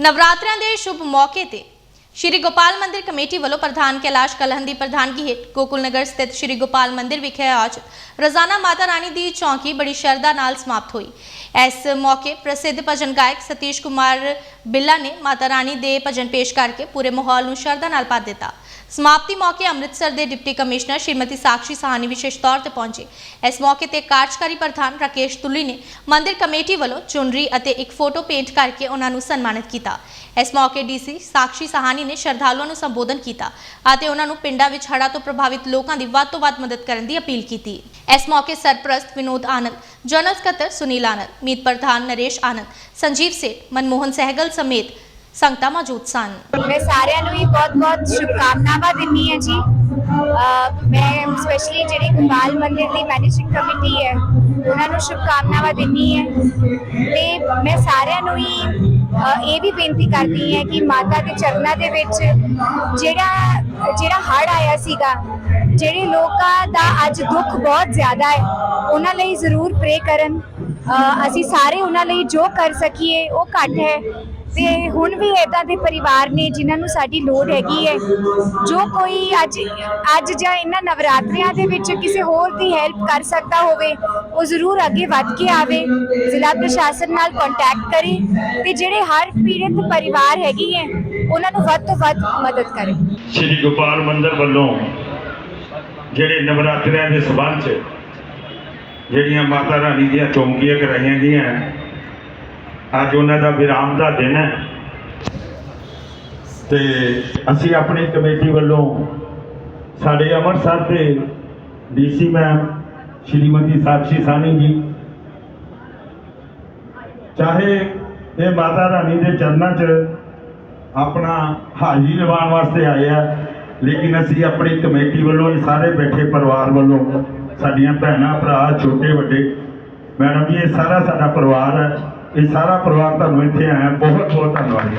ਨਵਰਾਤਰਿਆਂ ਦੇ ਸ਼ੁਭ ਮੌਕੇ ਤੇ ਸ਼੍ਰੀ ਗੋਪਾਲ ਮੰਦਿਰ ਕਮੇਟੀ ਵੱਲੋਂ ਪ੍ਰਧਾਨ ਕੈਲਾਸ਼ ਕਲਹਨ ਦੀ ਪ੍ਰਧਾਨਗੀ ਹੇਠ ਗੋਕੁਲ ਨਗਰ ਸਥਿਤ ਸ਼੍ਰੀ ਗੋਪਾਲ ਮੰਦਿਰ ਵਿਖੇ ਅੱਜ ਰੋਜ਼ਾਨਾ ਮਾਤਾ ਰਾਣੀ ਦੀ ਚੌਂਕੀ ਬੜੀ ਸ਼ਰਧਾ ਨਾਲ ਸਮਾਪਤ ਹੋਈ। ਇਸ ਮੌਕੇ ਪ੍ਰਸਿੱਧ ਭਜਨ ਗਾਇਕ ਸਤੀਸ਼ ਕੁਮਾਰ ਬਿੱਲਾ ਨੇ ਮਾਤਾ ਰਾਣੀ ਦੇ ਭਜਨ ਪੇਸ਼ ਕਰਕੇ ਪੂਰੇ ਮਾਹੌਲ ਨੂੰ ਸ਼ਰਧਾ ਨਾਲ ਭਰ ਦਿੱਤਾ। ਸਮਾਪਤੀ ਮੌਕੇ ਅੰਮ੍ਰਿਤਸਰ ਦੇ ਡਿਪਟੀ ਕਮਿਸ਼ਨਰ ਸ਼੍ਰੀਮਤੀ ਸਾਕਸ਼ੀ ਸਾਹਨੀ ਵਿਸ਼ੇਸ਼ ਤੌਰ ਤੇ ਪਹੁੰਚੇ। ਇਸ ਮੌਕੇ ਤੇ ਕਾਰਜਕਾਰੀ ਪ੍ਰਧਾਨ ਰਾਕੇਸ਼ ਤੁੱਲੀ ਨੇ ਮੰਦਿਰ ਕਮੇਟੀ ਵੱਲੋਂ ਚੁਨਰੀ ਅਤੇ ਇੱਕ ਫੋਟੋ ਪੇਂਟ ਕਰਕੇ ਉਹਨਾਂ ਨੂੰ ਸਨਮਾਨਿਤ ਕੀਤਾ। ਇਸ ਮੌਕੇ ਡੀਸੀ ਸਾਕਸ਼ੀ ਸਾਹਨੀ ਨੇ ਸ਼ਰਧਾਲੂਆਂ ਨੂੰ ਸੰਬੋਧਨ ਕੀਤਾ ਅਤੇ ਉਹਨਾਂ ਨੂੰ ਪਿੰਡਾਂ ਵਿੱਚ ਹੜ੍ਹਾਂ ਤੋਂ ਪ੍ਰਭਾਵਿਤ ਲੋਕਾਂ ਦੀ ਵੱਧ ਤੋਂ ਵੱਧ ਮਦਦ ਕਰਨ ਦੀ ਅਪੀਲ ਕੀਤੀ। ਇਸ ਮੌਕੇ ਸਰਪ੍ਰਸਤ ਵਿਨੋਦ ਆਨੰਦ, ਜਨਰਲ ਸਕੱਤਰ ਸੁਨੀਲ ਆਨੰਦ, ਮੀਤ ਪ੍ਰਧਾਨ ਨਰੇਸ਼ ਆਨੰਦ, ਸੰਜੀਵ ਸੇਠ, ਮਨਮੋਹਨ ਸਹਿਗਲ ਸਮੇਤ ਸੰਗਤਾਂ ਮੌਜੂਦ ਸਨ। ਮੈਂ ਸਾਰਿਆਂ ਨੂੰ ਹੀ ਬਹੁਤ-ਬਹੁਤ ਸ਼ੁਭਕਾਮਨਾਵਾਂ ਦਿੰਦੀ ਹਾਂ ਜੀ। ਮੈਂ ਸਪੈਸ਼ਲੀ ਜਿਹੜੀ ਗੋਪਾਲ ਮੰਦਿਰ ਦੀ ਮੈਨੇਜਿੰਗ ਕਮੇਟੀ ਹੈ, ਉਹਨਾਂ ਨੂੰ ਸ਼ੁਭਕਾਮਨਾਵਾਂ ਦਿੰਦੀ ਹੈ। ਤੇ ਮੈਂ ਸਾਰਿਆਂ ਨੂੰ ਹੀ ਇਹ ਵੀ ਬੇਨਤੀ ਕਰਦੀ ਹਾਂ ਕਿ ਮਾਤਾ ਦੇ ਚਰਨਾਂ ਦੇ ਵਿੱਚ ਜਿਹੜਾ ਜਿਹੜਾ ਹੜ ਆਇਆ ਸੀਗਾ, ਜਿਹੜੇ ਲੋਕਾਂ ਦਾ ਅੱਜ ਦੁੱਖ ਬਹੁਤ ਜ਼ਿਆਦਾ ਹੈ, ਉਹਨਾਂ ਲਈ ਜ਼ਰੂਰ ਪ੍ਰੇ ਕਰਨ। ਅਸੀਂ ਸਾਰੇ ਉਹਨਾਂ ਲਈ ਜੋ ਕਰ ਸਕੀਏ, ਉਹ ਘੱਟ ਹੈ। ਤੇ ਹੁਣ ਵੀ ਇਦਾਂ ਦੇ ਪਰਿਵਾਰ ਨੇ ਜਿਨ੍ਹਾਂ ਨੂੰ ਸਾਡੀ ਲੋੜ ਹੈਗੀ ਹੈ। ਜੋ ਕੋਈ ਅੱਜ ਅੱਜ ਜਾਂ ਇਹਨਾਂ ਨਵਰਾਤਰਿਆਂ ਦੇ ਵਿੱਚ ਕਿਸੇ ਹੋਰ ਦੀ ਹੈਲਪ ਕਰ ਸਕਦਾ ਹੋਵੇ, ਉਹ ਜ਼ਰੂਰ ਅੱਗੇ ਵੱਧ ਕੇ ਆਵੇ। ਜ਼ਿਲ੍ਹਾ ਪ੍ਰਸ਼ਾਸਨ ਨਾਲ ਕੰਟੈਕਟ ਕਰੇ ਤੇ ਜਿਹੜੇ ਹਰ ਪੀੜਿਤ ਪਰਿਵਾਰ ਹੈਗੀ ਹੈ, ਉਹਨਾਂ ਨੂੰ ਵੱਧ ਤੋਂ ਵੱਧ ਮਦਦ ਕਰੇ। ਸ਼੍ਰੀ ਗੋਪਾਲ ਮੰਦਰ ਵੱਲੋਂ ਜਿਹੜੇ ਨਵਰਾਤਰਿਆਂ ਦੇ ਸਬੰਧ 'ਚ ਜਿਹੜੀਆਂ ਮਾਤਾ ਰਾਣੀ ਦੀਆਂ ਚੌਂਕੀਆਂ ਕਰਾਈਆਂ ਗਈਆਂ ਅੱਜ ਉਹਨਾਂ ਦਾ ਵਿਰਾਮ ਦਾ ਦਿਨ ਹੈ। ਤੇ ਅਸੀਂ ਆਪਣੀ ਕਮੇਟੀ ਵੱਲੋਂ ਸਾਡੇ ਅੰਮ੍ਰਿਤਸਰ ਦੇ ਡੀਸੀ ਮੈਮ ਸ਼੍ਰੀਮਤੀ ਸਾਕਸ਼ੀ ਸਾਨੀ ਜੀ, ਚਾਹੇ ਇਹ ਮਾਤਾ ਰਾਣੀ ਦੇ ਚਰਨਾਂ 'ਚ ਆਪਣਾ ਹਾਜ਼ਰੀ ਲਵਾਉਣ ਵਾਸਤੇ ਆਏ ਆ, ਲੇਕਿਨ ਅਸੀਂ ਆਪਣੀ ਕਮੇਟੀ ਵੱਲੋਂ ਇਹ ਸਾਰੇ ਬੈਠੇ ਪਰਿਵਾਰ ਵੱਲੋਂ ਸਾਡੀਆਂ ਭੈਣਾਂ, ਭਰਾ, ਛੋਟੇ, ਵੱਡੇ। ਮੈਡਮ ਜੀ, ਇਹ ਸਾਰਾ ਸਾਡਾ ਪਰਿਵਾਰ ਹੈ। ਇਹ ਸਾਰਾ ਪਰਿਵਾਰ ਤੁਹਾਨੂੰ ਇੱਥੇ ਆਇਆ। ਬਹੁਤ ਬਹੁਤ ਧੰਨਵਾਦ ਜੀ।